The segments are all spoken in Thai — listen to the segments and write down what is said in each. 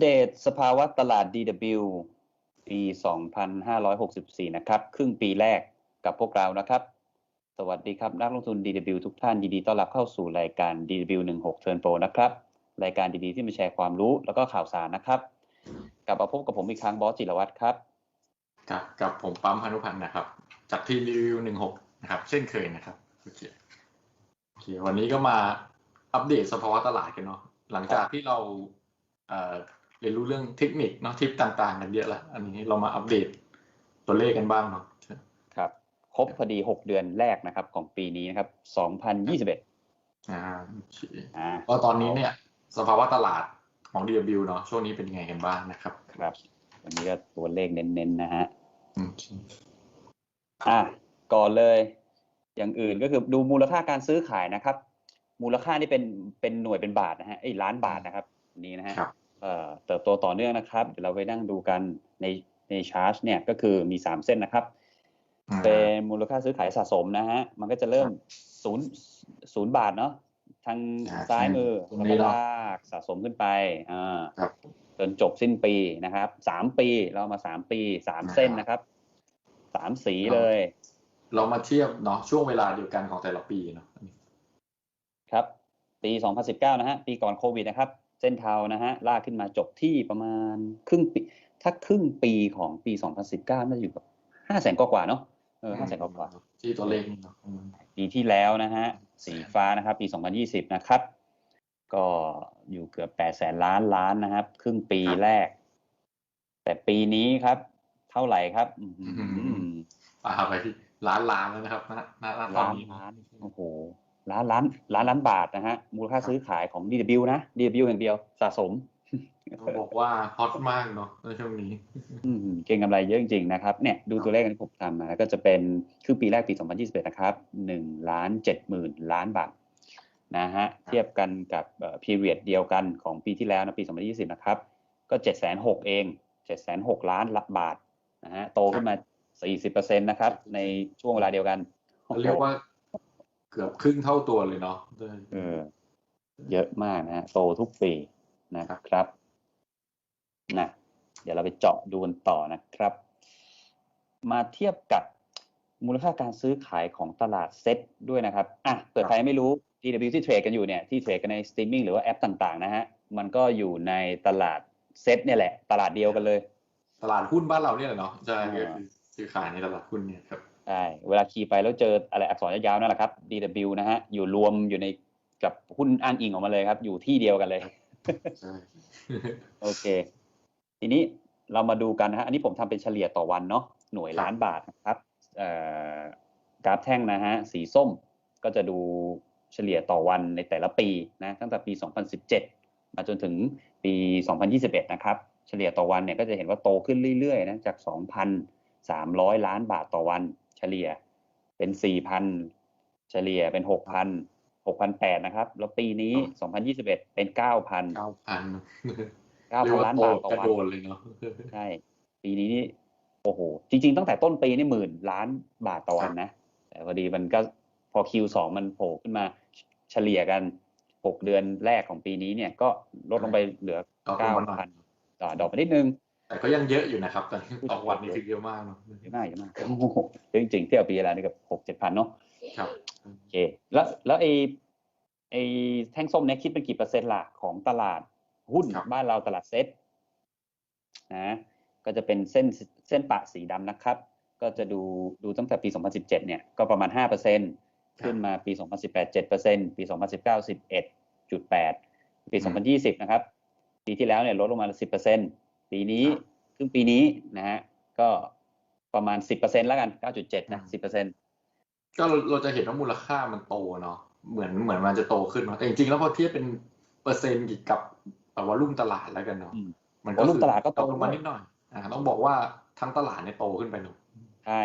เดตสภาวะตลาด DW ปี 2564 นะครับ ครึ่งปีแรกกับพวกเรานะครับ สวัสดีครับ นักลงทุน DW ทุกท่านยินดีต้อนรับเข้าสู่รายการ DW 16 Turn Pro นะครับ รายการดีๆที่มาแชร์ความรู้แล้วก็ข่าวสารนะครับ กลับมาพบกับผมอีกครั้งบอสจิรวัตรครับกับกับผมปั๊มพานุพันธ์นะครับ จากทีมรีวิวหนึ่งหกนะครับ เช่นเคยนะครับโอเคโอเควันนี้ก็มาอัปเดตสภาวะตลาดกันเนาะหลังจากที่เรา เอ่อเรียนรู้เรื่องเทคนิคเนาะทิปต่างๆ กันเยอะละอันนี้เรามาอัปเดตตัวเลขกันบ้างเนาะครับ ครบพอดี6เดือนแรกนะครับ ของปีนี้นะครับ2021อ่าโอเคอ่าก็ตอนนี้เนี่ย สภาวะตลาดของ DW เนาะช่วงนี้เป็นยังไงกันบ้างนะครับ ครับ วันนี้ก็ตัวเลขเน้นๆนะฮะโอเคอะก่อนเลย อย่างอื่นก็คือดูมูลค่าการซื้อขายนะครับ มูลค่านี่เป็นเป็นหน่วยเป็นบาทนะฮะไอ้ยล้านบาทนะครับ นี่นะฮะครับ เอ่อเติบโตต่อเนื่องนะครับ เดี๋ยวเราไปนั่งดูกันในในชาร์ตเนี่ยก็คือมีสามเส้นนะครับ เป็นมูลค่าซื้อขายสะสมนะฮะ มันก็จะเริ่มศูนย์ศูนย์บาทเนาะทางอ่าซ้ายมือตรงแล้วนี้ก็เนาะลากสะสมขึ้นไปอ่าครับจนจบสิ้นปีนะครับสามปีเรามาสามปีสามอ่าเส้นนะครับสามสีเลย เรามาเทียบเนาะช่วงเวลาเดียวกันของแต่ละปีเนาะครับ ปี 2019 นะฮะ ปีก่อนโควิดนะครับ เส้นเทานะฮะลากขึ้นมาจบที่ประมาณครึ่งปี ถ้าครึ่งปีของปี 2019น่าจะอยู่กับห้าแสนกว่าๆเนาะเออห้าแสนกว่าๆที่ตัวเลขนี่เนาะอืมปีที่แล้วนะฮะสีฟ้านะครับ ปี 2020 นะครับ ก็อยู่เกือบ8แสนล้านล้านนะครับ ครึ่งปีแรก แต่ปีนี้ครับ เท่าไหร่ครับอื้อหือปาไปที่ล้านล้านแล้วนะครับณณณตอนล้านนี้ล้านโอ้โห ล้านล้านล้านล้านบาทนะฮะมูลค่าซื้อขายของ DW นะ DW อย่างเดียวสะสมเขาบอกว่าฮอตมากเนาะในช่วงนี้อืมเก่งกำไรเยอะจริงๆนะครับเนี่ยดูตัวเลขที่ผมทำมาก็จะเป็นครึ่งปีแรกปี 2021 นะครับ1ล้าน7หมื่นล้านบาทนะฮะเทียบกันกับเอ่อ period เดียวกันของปีที่แล้วนะปี 2020 นะครับ ก็ 7 6 0 0 0เอง 7 6 0 0ล้านบาทนะฮะโตขึ้นมา 40%นะครับ ในช่วงเวลาเดียวกัน เรียกว่า เกือบครึ่งเท่าตัวเลยเนาะเออ เยอะมากนะฮะโตทุกปีนะครับนะเดี๋ยวเราไปเจาะดูกันต่อนะครับ มาเทียบกับมูลค่าการซื้อขายของตลาดเซ็ตด้วยนะครับอะเผื่อใครไม่รู้ DW ที่เทรดกันอยู่เนี่ยที่เทรดกันในสตรีมมิ่งหรือว่าแอปต่าง ๆ นะฮะ มันก็อยู่ในตลาดเซ็ตเนี่ยแหละ ตลาดเดียวกันเลย ตลาดหุ้นบ้านเราเนี่ยแหละเนาะใช่อ่าก็คือซื้อขายในตลาดหุ้นเนี่ยครับ ใช่เวลาคีย์ไปแล้วเจออะไรอักษรยาวๆนั่นแหละครับ DW นะฮะอยู่รวมอยู่ในกับหุ้นอ้างอิงออกมาเลยครับ อยู่ที่เดียวกันเลยใช่โอเค ทีนี้เรามาดูกันนะฮะอันนี้ผมทำเป็นเฉลี่ยต่อวันเนาะหน่วยล้านบาทนะครับเอ่อกราฟแท่งนะฮะสีส้มก็จะดูเฉลี่ยต่อวันในแต่ละปีนะตั้งแต่ปี 2017 มาจนถึงปี 2021 นะครับ เฉลี่ยต่อวันเนี่ยก็จะเห็นว่าโตขึ้นเรื่อยๆนะจาก 2,300 ล้านบาทต่อวันเฉลี่ยเป็น4,000เฉลี่ยเป็น6,000 6,800นะครับ แล้วปีนี้2021เป็น9,000เก้าพันเก้าเรียพักนว่าล้านโตบาทต่อกระวันโดดเลยเนาะใช่ปีนี้นี่โอ้โห จริง ๆ ตั้งแต่ต้นปีนี่หมื่นล้านบาทต่อวันนะ แต่พอดีมันก็พอ Q2 มันโผล่ขึ้นมาเฉลี่ยกันหกเดือนแรกของปีนี้เนี่ยก็ลดลงไปเหลือดอกลเก้างมาหน่อยพันต่อดอกไปนิดนึง แต่ก็ยังเยอะอยู่นะครับตอนนี้ต่อวันนี่คือเยอะมากเนาะเยอะมากเยอะมากโอ้โหเยอะจริงๆเทียบปีแล้วนี่กับหกเจ็ดพันเนาะครับโอเคแล้วแล้วไอ้ไอ้แท่งส้มเนี่ยคิดเป็นกี่เปอร์เซ็นต์ล่ะของตลาดหุ้นครับบ้านเราตลาดเซ็ตนะก็จะเป็นเส้นเส้นปะสีดำนะครับ ก็จะดูดูตั้งแต่ปี 2017 เนี่ยก็ประมาณ 5%ขึ้นมาปี 2018 7%ปี 2019 11.8 ปี 2020 นะครับ ปีที่แล้วเนี่ยลดลงมา 10% ปีนี้ครับครึ่งปีนี้นะฮะก็ประมาณ 10%แล้วกัน 9.7 นะอืม10%ก็เราเราจะเห็นว่ามูลค่ามันโตเนาะเหมือนเหมือนมันจะโตขึ้นเนาะแต่จริงๆ แล้วพอเทียบเป็นเปอร์เซ็นต์กับแบบว่ารุ่มตลาดแล้วกันเนาะอืมมันวอลลุ่มคือตลาดก็โตลงมานิดหน่อยอ่าต้องบอกว่าทั้งตลาดเนี่ยโตขึ้นไปหน่อยใช่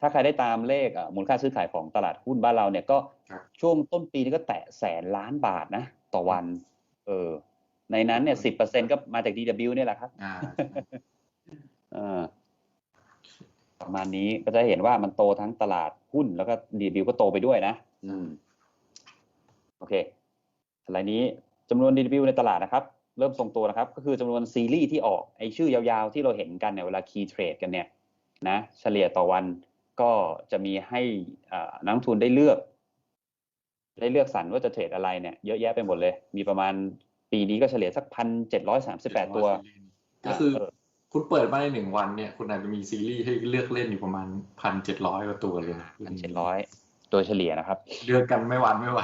ถ้าใครได้ตามเลขอะมูลค่าซื้อขายของตลาดหุ้นบ้านเราเนี่ยก็ครับช่วงต้นปีนี้ก็แตะแสนล้านบาทนะ ต่อวัน เออ ในนั้นเนี่ยสิบเปอร์เซ็นก็มาจาก DW เนี่ยแหละครับอ่าเออประมาณนี้ก็จะเห็นว่ามันโตทั้งตลาดหุ้นแล้วก็ DW ก็โตไปด้วยนะอืมโอเคสไลด์นี้จำนวน DW ในตลาดนะครับ เริ่มทรงตัวนะครับ ก็คือจำนวนซีรีส์ที่ออกไอชื่อยาวๆ ที่เราเห็นกันเนี่ยเวลาคีย์เทรดกันเนี่ยนะเฉลี่ยต่อวันก็จะมีให้อ่านักลงทุนได้เลือก ได้เลือกสรรว่าจะเทรดอะไรเนี่ยเยอะแยะไปหมดเลย มีประมาณ ปีนี้ก็เฉลี่ยสักพันเจ็ดร้อยสามสิบแปดตัว ก็คือเออคุณเปิดมาในหนึ่งวันเนี่ย คุณอาจจะมีซีรีส์ให้เลือกเล่นอยู่ประมาณพันเจ็ดร้อยกว่าตัวเลยนะพันเจ็ดร้อยโดยเฉลี่ยนะครับเลือกกันไม่หวานไม่ไหว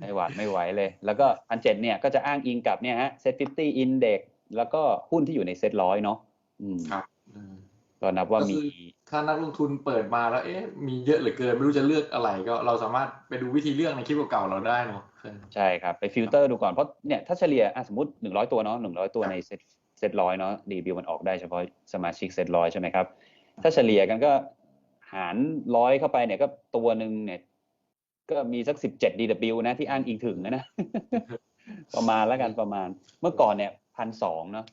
ไม่หวาดไม่ไหวเลย แล้วก็พันเจ็ดเนี่ยก็จะอ้างอิงกับเนี่ยฮะเซ็ตฟิฟตี้อินเด็กแล้วก็หุ้นที่อยู่ในเซ็ตร้อยเนาะอืมครับเออก็นับว่าก็มีคือ ถ้านักลงทุนเปิดมาแล้วเอ๊ะมีเยอะเหลือเกินไม่รู้จะเลือกอะไรก็เราสามารถไปดูวิธีเลือกในคลิปเก่าๆเราได้เนาะใช่ครับ ไปฟิลเตอร์ดูก่อนเพราะเนี่ยถ้าเฉลี่ยอะสมมติหนึ่งร้อยตัวเนาะหนึ่งร้อยตัวในเซ็ตเซ็ตร้อยเนาะดีบิวมันออกได้เฉพาะสมาชิกเซ็ตร้อยใช่ไหมครับ ถ้าเฉลี่ยกันก็หารร้อยเข้าไปเนี่ยก็ตัวหนึ่งเนี่ยก็มีสักสิบเจ็ด DW นะที่อ้างอิงถึงนะนะประมาณแล้วกันประมาณ เมื่อก่อนเนี่ยพันสองเนาะ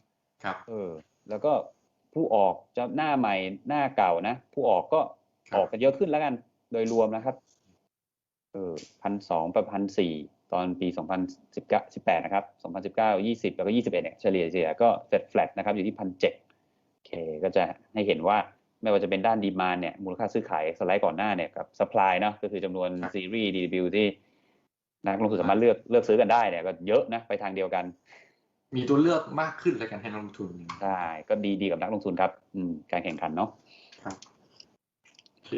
ครับเออแล้วก็ ผู้ออกจะหน้าใหม่หน้าเก่านะผู้ออกก็ครับออกกันเยอะขึ้นแล้วกัน โดยรวมนะครับเออพันสองไปพันสี่ตอนปีสองพันสิบเก้าสิบแปดนะครับสองพันสิบเก้ายี่สิบแล้วก็ยี่สิบเอ็ดเนี่ย เฉลี่ยเฉลี่ยก็เฟดแฟลตนะครับ อยู่ที่พันเจ็ดโอเค ก็จะให้เห็นว่าไม่ว่าจะเป็นด้านดีมานเนี่ย มูลค่าซื้อขายสไลด์ก่อนหน้าเนี่ยกับสปายเนาะ ก็คือจำนวนครับซีรีส์ดีบิวที่นักลงทุนสามารถเลือกเลือกซื้อกันได้เนี่ย ก็เยอะนะ ไปทางเดียวกัน มีตัวเลือกมากขึ้นแล้วกันให้นักลงทุนใช่ก็ดีดีกับนักลงทุนครับ อืมการแข่งขันเนาะครับโอเค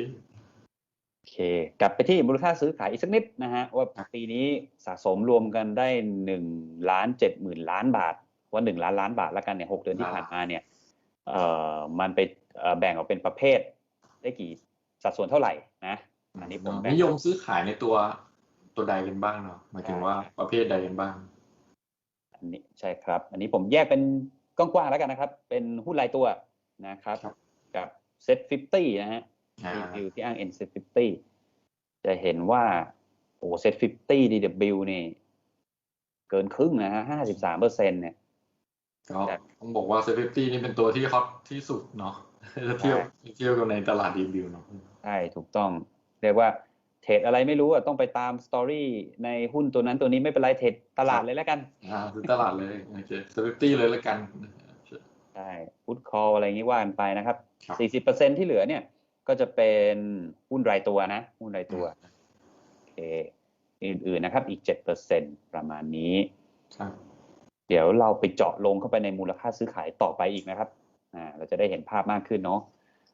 โอเค กลับไปที่มูลค่าซื้อขายอีกสักนิดนะฮะว่าครับปีนี้สะสมรวมกันได้หนึ่งล้านเจ็ดหมื่นล้านบาท ว่าหนึ่งล้านล้านบาทแล้วกันเนี่ยหกเดือนที่ผ่านมาเนี่ยเอ่อมันไปเอ่อแบ่งออกเป็นประเภท ได้กี่สัดส่วนเท่าไหร่นะอันนี้ผมแบ่งนิยมซื้อขายในตัวตัวใดกันบ้างเนาะหมายถึงว่าประเภทใดกันบ้าง อันนี้ใช่ครับ อันนี้ผมแยกเป็นกว้างๆแล้วกันนะครับ เป็นหุ้นรายตัวนะครับครับกับเซ็ตฟิฟตี้นะฮะอ่ารีวิวที่อ้าง N set 50จะเห็นว่าโอ้ set 50 DW นี่ เกินครึ่งนะฮะ53เปอร์เซ็นเนี่ยก็ต้องบอกว่าเซฟตี้นี่เป็นตัวที่ฮอตที่สุดเนาะถ้าเทียบเทียบกันในตลาดรีวิวเนาะใช่ถูกต้อง เรียกว่า เทรดอะไรไม่รู้อะต้องไปตามสตอรี่ในหุ้นตัวนั้นตัวนี้ไม่เป็นไรเทรดตลาดเลยแล้วกันอ่าซื้อตลาดเลยโอเคเซฟตี้เลยละกันใช่พุทคออะไรอย่างนี้ว่ากันไปนะครับครับ40เปอร์เซ็นที่เหลือเนี่ย ก็จะเป็นหุ้นรายตัวนะ หุ้นรายตัวโอเคอื่นๆนะครับ อีก7เปอร์เซ็นประมาณนี้ครับเดี๋ยวเราไปเจาะลงเข้าไปในมูลค่าซื้อขายต่อไปอีกนะครับ อ่า เราจะได้เห็นภาพมากขึ้นเนาะ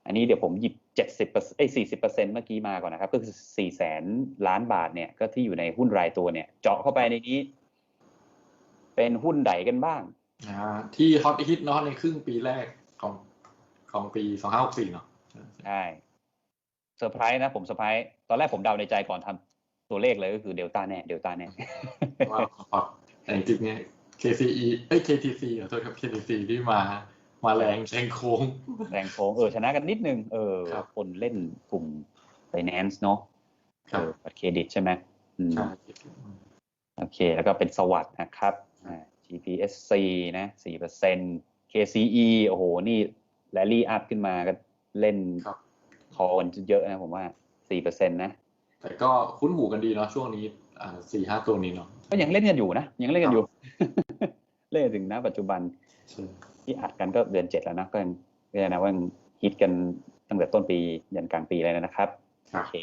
อันนี้เดี๋ยวผมหยิบเจ็ดสิบเปอร์เอ้สี่สิบเปอร์เซ็นเมื่อกี้มาก่อนนะครับ ก็คือสี่แสนล้านบาทเนี่ยก็ที่อยู่ในหุ้นรายตัวเนี่ย เจาะเข้าไปในนี้ เป็นหุ้นใดกันบ้างอ่าที่ฮอตฮิตเนาะในครึ่งปีแรกของของปีสองห้าหกสี่เนาะใช่เซอร์ไพรส์นะผมเซอร์ไพรส์ตอนแรกผมเดาในใจก่อนทำตัวเลขเลยก็คือเดลต้าแน่เดลต้าแน่ว่าฮอตแต่จริงๆเนี่ย KCE เอ้ย KTC ขอโทษครับ KTC ที่มา มาแรงแซงโค้ง แรงโค้งเออชนะกันนิดนึงเออครับคนเล่นกลุ่ม finance เนาะครับเออบัตรเครดิตใช่ไหมอืมใช่โอเค แล้วก็เป็นสวัสดนะครับอ่า GPSC นะสี่เปอร์เซ็น KCE โอ้โห นี่แรลลี่อัพขึ้นมาก็เล่นครับคอกันเยอะนะผมว่าสี่เปอร์เซ็นนะ แต่ก็คุ้นหูกันดีเนาะช่วงนี้อ่าสี่ห้าตัวนี้เนาะก็ยังเล่นกันอยู่นะ ยังเล่นกันอยู่ เล่นถึงณปัจจุบันใช่ ที่อัดกันก็เดือนเจ็ดแล้วนะก็ยังก็ยังนะว่ายังฮิตกันตั้งแต่ต้นปียันกลางปีเลยนะครับครัโอบเค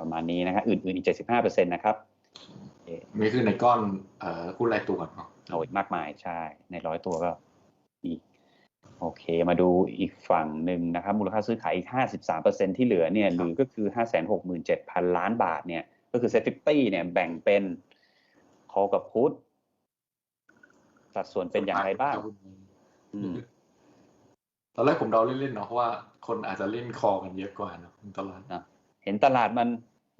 ประมาณนี้นะครับอื่นๆอีกเจ็ดสิบห้าเปอร์เซ็นนะครับโอเคนี่คือในก้อนเอ่อหุ้นรายตัวเนาะโอ้ยมากมายใช่ ในร้อยตัวก็อีกโอเค มาดูอีกฝั่งหนึ่งนะครับ มูลค่าซื้อขายอีกห้าสิบสามเปอร์เซ็นที่เหลือเนี่ยหรือก็คือห้าแสนหกหมื่นเจ็ดพันล้านบาทเนี่ย ก็คือเซฟตี้เนี่ยแบ่งเป็นคอกับพุทสัดส่วนเป็นอย่างไรบ้างอืม ตอนแรกผมเดาเล่นๆเนาะเพราะว่า คนอาจจะเล่นคอกันเยอะกว่าเนาะในตลาดเห็นตลาดมัน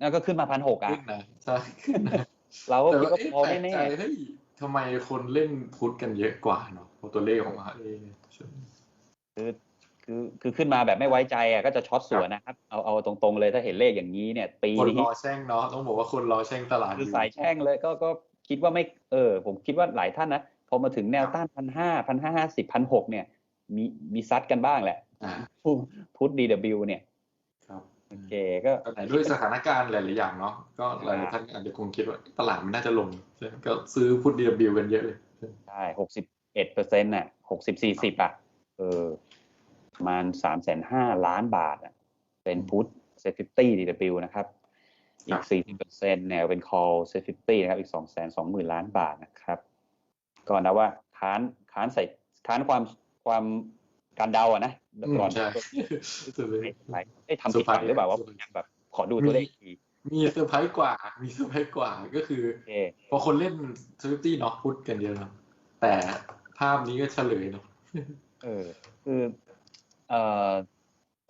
นั่นก็ขึ้นมาพันหกอะขึ้นนะใช่ขึ้นนะเราก็แต่คิดว่าว่าเอ๊ะพอแปลกแน่ใจเฮ้ยทำไมคนเล่นพุทธกันเยอะกว่าเนาะเพราะตัวเลขของมาเองๆคือคือคือขึ้นมาแบบไม่ไว้ใจอะก็จะช็อตสวนนะครับ เอาเอาตรงๆเลยถ้าเห็นเลขอย่างนี้เนี่ยปีคนนี้รอแช่งเนาะต้องบอกว่าคนรอแช่งตลาดคือสายแช่งเลยก็ก็คิดว่าไม่เออ ผมคิดว่าหลายท่านนะ พอมาถึงแนวต้านพันห้าพันห้าห้าสิบพันหกเนี่ย มีมีซัดกันบ้างแหละอ่าพุทดีดบิเนี่ย ครับโอเคก็แต่ด้วยสถานการณ์หลาย ๆ อย่างเนาะก็หลายๆท่านอาจจะคงคิดว่าตลาดมันน่าจะลงใช่ไหมก็ซื้อพุทธดีบิวกันเยอะเลยใช่หกสิบเอ็ดเปอร์เซ็นต์น่ะหกสิบสี่สิบอะเออประมาณสามแสนห้าล้านบาทอะเป็นพุทเซฟิตี้ดีวนะครับอีกสี่สิบเปอร์เซ็นต์เนี่ยเป็น call เซฟิตี้นะครับ อีกสองแสนสองหมื่นล้านบาทนะครับ ก็นะว่าค้านค้านใส่ค้านความความการเดาอะนะอืมก่อนใช่ไม่ไม่ทำผิดหรือเปล่าว่าแบบขอดูตัวเลขอีกทีมีเซอร์ไพรส์กว่า มีเซอร์ไพรส์กว่าก็คือโอเคพอคนเล่นสวิฟตี้เนาะพูดกันเยอะเนาะแต่ภาพนี้ก็เฉลยเนาะเออคือเอ่อ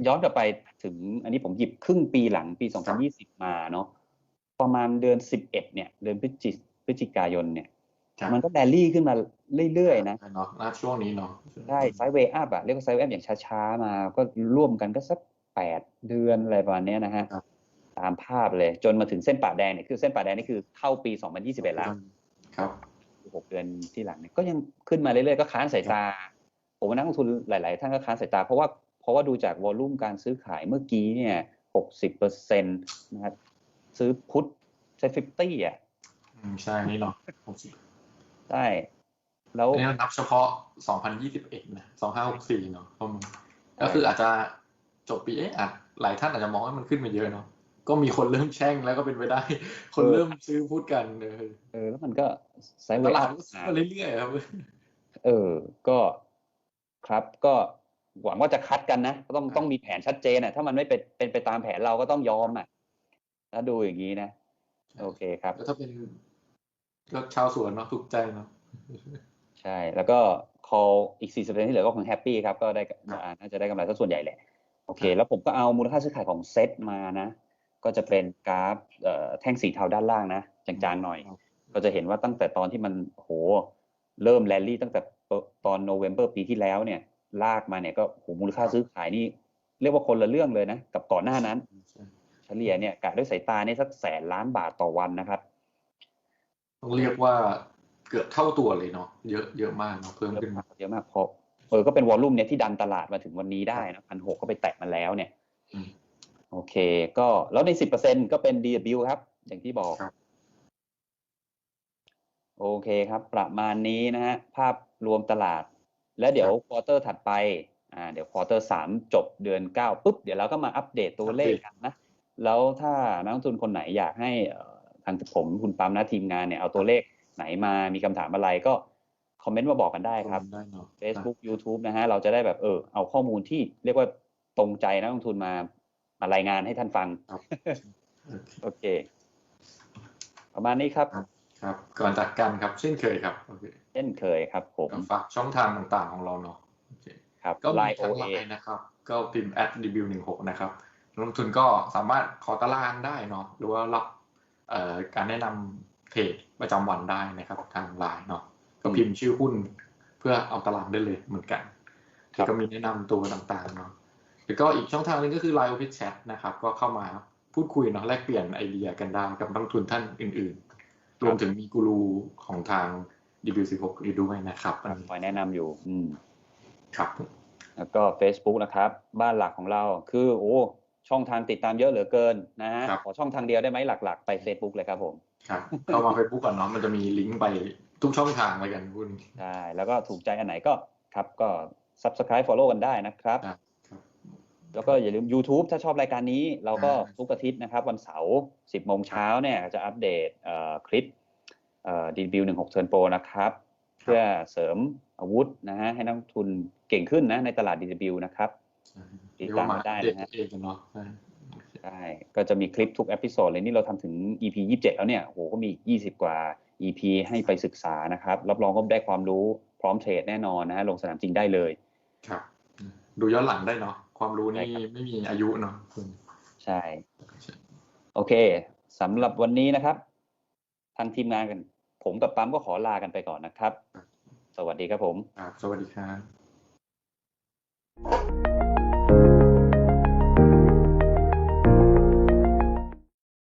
ย้อนกลับไปถึง อันนี้ผมหยิบครึ่งปีหลังปี 2020 มาเนาะประมาณเดือน 11 เนี่ย เดือนพฤศจิพฤศจิกายนเนี่ย มันก็แดลี่ขึ้นมาเรื่อยๆนะเนาะณช่วงนี้เนาะได้ไซด์เวย์อัพอะเรียกว่าไซด์เวย์อัพอย่างช้าๆมา ก็ร่วมกันก็สักแปดเดือนอะไรประมาณเนี้ยนะฮะตามภาพเลยจนมาถึงเส้นป่าแดงเนี่ยคือเส้นป่าแดงนี่คือเข้าปี 2021 แล้วครับหกเดือนที่หลังเนี่ยก็ยังขึ้นมาเรื่อยๆก็ค้านสายตา ผมว่านักลงทุนหลาย ๆ ท่านก็ค้านสายตา เพราะว่าเพราะว่าดูจากวอลลุ่มการซื้อขายเมื่อกี้เนี่ยหกสิบเปอร์เซ็นต์นะครับซื้อพุทเซฟิตี้อะอืมใช่นี่เนาะหกสิบ ใช่ แล้วอันนี้เรานับเฉพาะ 2021 นะ 2564 เนาะประมาณก็คืออาจจะจบปีเอ๊ะอาจหลายท่านอาจจะมองว่ามันขึ้นมาเยอะเนาะก็มีคนเริ่มแช่งแล้วก็เป็นไปได้ คนเริ่มซื้อพูดกันเออเออ แล้วมันก็ไซด์เวตย์ลาอัดพก็ซื้อมาเรื่อยๆครับเออ ก็ครับก็หวังว่าจะคัดกันนะก็ต้องครับต้องมีแผนชัดเจนอะ ถ้ามันไม่เป็นเป็นไปตามแผนเราก็ต้องยอมอะถ้าดูอย่างนี้นะ โอเคครับแล้วถ้าเป็น ก็ชาวสวนเนาะถูกใจเนาะใช่แล้วก็ call อีก40%ที่เหลือก็คงแฮปปี้ครับ ก็ได้ครับอ่าน่าจะได้กำไรซะส่วนใหญ่แหละ โอเคครับแล้วผมก็เอามูลค่าซื้อขายของเซ็ตมานะ ก็จะเป็นกราฟเอ่อแท่งสีเทาด้านล่างนะจางๆหน่อย ก็จะเห็นว่าตั้งแต่ตอนที่มันโหเริ่มแรลลี่ตั้งแต่ตอนโนเวม ber ปีที่แล้วเนี่ย ลากมาเนี่ยก็โหมูลค่าซื้อขายนี่ เรียกว่าคนละเรื่องเลยนะ กับก่อนหน้านั้นใช่เฉลี่ยเนี่ยกะด้วยสายตาเนี่ยสักแสนล้านบาทต่อวันนะครับ ต้องเรียกว่าเกือบเท่าตัวเลยเนาะเยอะเยอะมากเนาะเพิ่มเยอะขึ้นมากเยอะมากเพราะเออก็เป็นวอลลุ่มเนี่ยที่ดันตลาดมาถึงวันนี้ได้นะพันหกก็ไปแตะมาแล้วเนี่ยอืมโอเค ก็แล้วในสิบเปอร์เซ็นก็เป็น DW ครับ อย่างที่บอกครับโอเคครับ ประมาณนี้นะฮะ ภาพรวมตลาด แล้วเดี๋ยวควอเตอร์ถัดไป อ่า เดี๋ยวควอเตอร์สามจบเดือนเก้าปุ๊บ เดี๋ยวเราก็มาอัปเดตตัวเลขกันนะ แล้วถ้านักลงทุนคนไหนอยากให้เอ่อ ทางผมคุณปั๊มนะทีมงานเนี่ยเอาตัวเลขไหนมามีคำถามอะไรก็คอมเมนต์มาบอกกันได้ครับได้เนาะ Facebook YouTube นะฮะเราจะได้แบบเออเอาข้อมูลที่เรียกว่าตรงใจนักลงทุนมามารายงานให้ท่านฟังครับโอเค ประมาณนี้ครับ ครับ ก่อนจากกันครับเช่นเคยครับโอเคเช่นเคยครับ ผมฝากช่องทางต่างๆของเราเนาะโอเคครับก็มีไลน์โอทั้งเอไลน์นะครับ ก็พิมพ์ at debut หนึ่งหกนะครับนักลงทุนก็สามารถขอตารางได้เนาะหรือว่ารับเอ่อ การแนะนำเทรดประจำวันได้นะครับทางไลน์เนาะก็พิมพ์ชื่อหุ้นเพื่อเอาตารางได้เลยเหมือนกันแล้วก็มีแนะนำตัวต่างๆเนาะแล้วก็อีกช่องทางหนึงก็คือ Line Open Chat นะครับ ก็เข้ามาพูดคุยเนาะแลกเปลี่ยนไอเดียกันได้กับนักลงทุนท่านอื่นๆ รวมถึงมีกูรูของทาง DB16 อยู่ด้วยนะครับอันนี้คอยแนะนำอยู่ อืมครับ แล้วก็ Facebook นะครับ บ้านหลักของเราคือ โอ้ ช่องทางติดตามเยอะเหลือเกินนะฮะครับขอช่องทางเดียวได้ไหมหลัก ๆ ไป Facebook เลยครับผมครับเข้ามา Facebook ก่อนเนาะมันจะมีลิงก์ไปทุกช่องทางเลยกันคุณใช่แล้วก็ถูกใจอันไหนก็ครับก็ Subscribe Follow กันได้นะครับครับครับแล้วก็อย่าลืม YouTube ถ้าชอบรายการนี้ เราก็อ่าทุกอาทิตย์นะครับ วันเสาร์10โมงเช้าเนี่ยจะอัปเดตเอ่อคลิปเอ่อดีบิวหนึ่งหกเทิร์นโปรนะครับ เพื่อเสริมอาวุธนะฮะให้นักลงทุนเก่งขึ้นนะในตลาดดีบิวนะครับ ติดตามกันได้นะฮะเรียกว่ามาเดทเองกันเนาะใช่ใช่ก็จะมีคลิปทุกเอพิโซดเลยนี่เราทำถึง EP 27 แล้วเนี่ยโอ้โหก็มีอีก 20 กว่า EP ให้ไปศึกษานะครับ รับรองก็ได้ความรู้พร้อมเทรดแน่นอนนะฮะลงสนามจริงได้เลยครับดูย้อนหลังได้เนาะความรู้นี่ใช่ครับไม่มีอายุเนาะคุณใช่ โอเคสำหรับวันนี้นะครับ ทางทีมงานกัน ผมกับปั๊มก็ขอลากันไปก่อนนะครับ สวัสดีครับผมครับสวัสดีครับ